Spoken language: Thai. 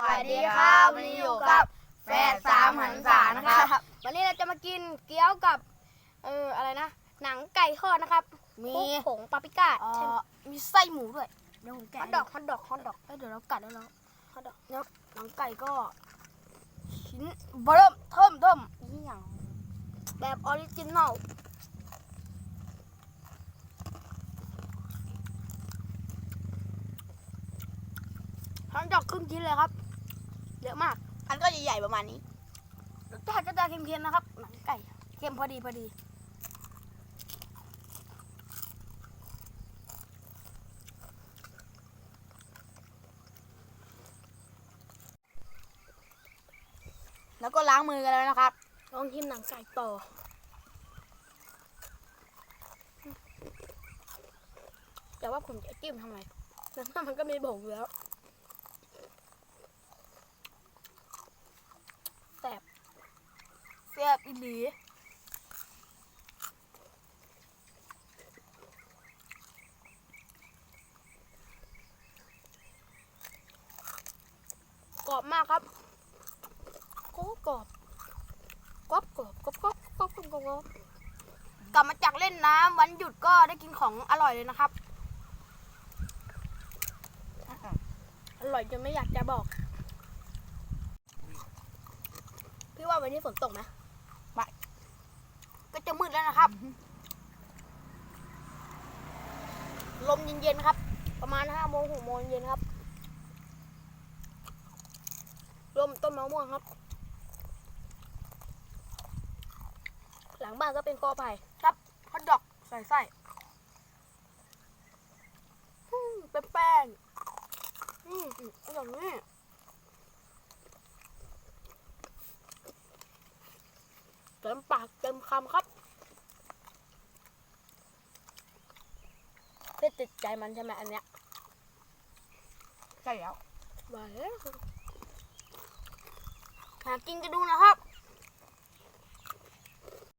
สวัสดีครับวันนี้อยู่กับแฟนสามหันษานะครับ วันนี้เราจะมากินเกี๊ยวกับ เอออะไรนะ หนังไก่ทอดนะครับมีคลุกผงปาปริก้าเอ่ใช่ไหมอมีไส้หมูด้วยเดี๋ยวผมฮแกะอทดอกฮอทดอกฮอทดอกเอ้ยเดี๋ยวเรากัดแล้วเราฮอทดอกเนื้อหนังไก่ก็ ชิ้นเบิ่มเทิมเทิมนี่อย่างแบบออริจินอลฮอทดอกครึ่งชิ้นเลยครับ เยอะมาก อันก็ใหญ่ๆประมาณนี้รสชาติก็จะเค็มๆนะครับหนังไก่เค็มพอดีพอดีแล้วก็ล้างมือกันแล้วนะครับ ลองชิมหนังไก่ต่อ แต่ว่าผมจะจิ้มทำไมแล้วมันก็มีผงอยู่แล้วแสบ เสียบ อีหลีกรอบมากครับกรอบกรอบกรอบกรอบกรอบกรอบกรอบกรอบกรอบกลับมาจากเล่นน้ำวันหยุดก็ได้กินของอร่อยเลยนะครับ อร่อยจนไม่อยากจะบอก พี่ว่าวันนี้ฝนตกไหม นะครับ ลมเย็นๆครับ ประมาณห้าโมงหกโมงเย็นครับลมต้นมะม่วงครับ หลังบ้านก็เป็นกอไผ่ครับฮอทดอกใส่ไส้เป็นแป้งอืมอืมอร่อยนี่เต็มปากเต็มคำครับเพื่อ ติดใจมันใช่ไหมอันเนี้ยใช่แล้วหวานแล้วหากินกันดูนะครับ